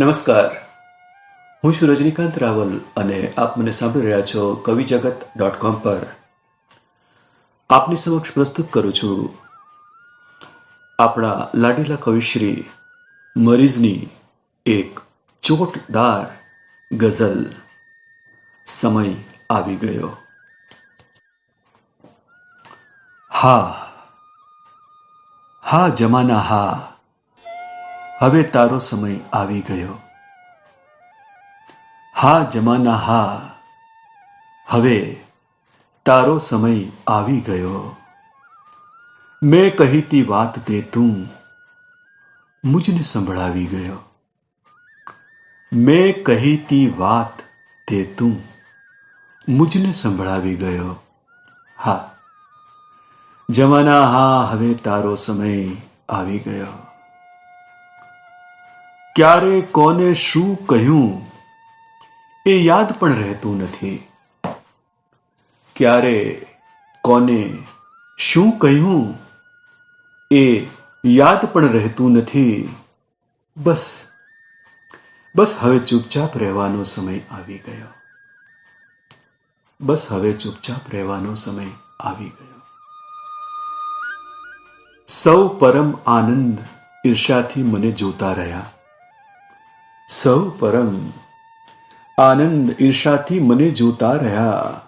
નમસ્કાર. હું છું રજનીકાંત રાવલ અને આપ મને સાંભળી રહ્યા છો કવિ જગત ડોટ કોમ પર. આપની સમક્ષ પ્રસ્તુત કરું છું આપણા લાડીલા કવિશ્રી મરીઝની એક ચોટદાર ગઝલ. સમય આવી ગયો. હા હા જમાના હા. હવે તારો સમય આવી ગયો. હા, જમાના, હા. હવે તારો સમય આવી ગયો. મેં કહીતી વાત તે તું મુજને સંભળાવી ગયો. મેં કહીતી વાત તે તું મુજને સંભળાવી ગયો. હા. જમાના, હા, હવે તારો સમય આવી ગયો. ક્યારે કોને શું કહ્યું એ યાદ પણ રહેતું નથી ક્યારે કોને શું કહ્યું એ યાદ પણ રહેતું નથી બસ બસ હવે ચૂપચાપ રહેવાનો સમય આવી ગયો બસ હવે ચૂપચાપ રહેવાનો સમય આવી ગયો સૌ પરમ આનંદ ઈર્ષાથી મને જોતા રહ્યા સૌ પરમ. આનંદ ઈર્ષાથી મને જોતા રહ્યા.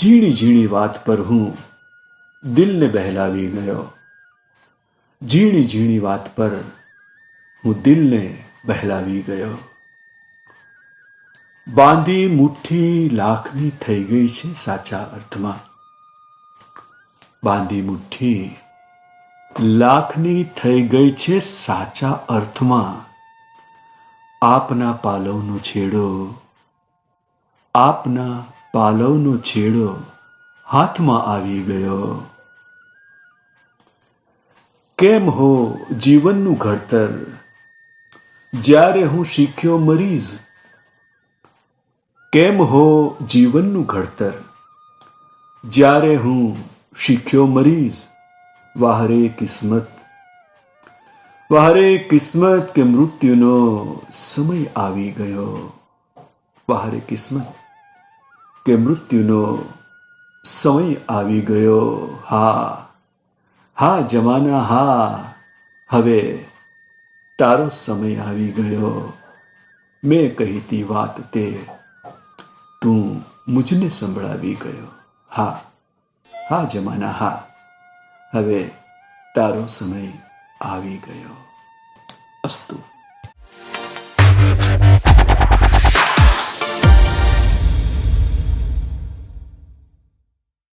ઝીણી ઝીણી વાત પર હું દિલને બહેલાવી ગયો. ઝીણી ઝીણી વાત પર હું દિલને બહેલાવી ગયો. બાંધી મુઠ્ઠી લાખની થઈ ગઈ છે સાચા અર્થમાં. બાંધી મુઠ્ઠી લાખની થઈ ગઈ છે સાચા અર્થમાં. આપના પાલવનો છેડો, આપના પાલવનો છેડો હાથમાં આવી ગયો. કેમ હો જીવનનું ઘડતર? જ્યારે હું શીખ્યો મરીઝ, કેમ હો જીવનનું ઘડતર? જ્યારે હું શીખ્યો મરીઝ, વાહરે કિસ્મત વાહરે કિસ્મત કે મૃત્યુનો સમય આવી ગયો. વાહરે કિસ્મત કે મૃત્યુનો સમય આવી ગયો. હા હા જમાના, હા, હવે તારો સમય આવી ગયો. મેં કહીતી વાત તે તું મુજને સંભળાવી ગયો. હા હા જમાના, હા, હવે તારો સમય આવી ગયો. અસ્તુ.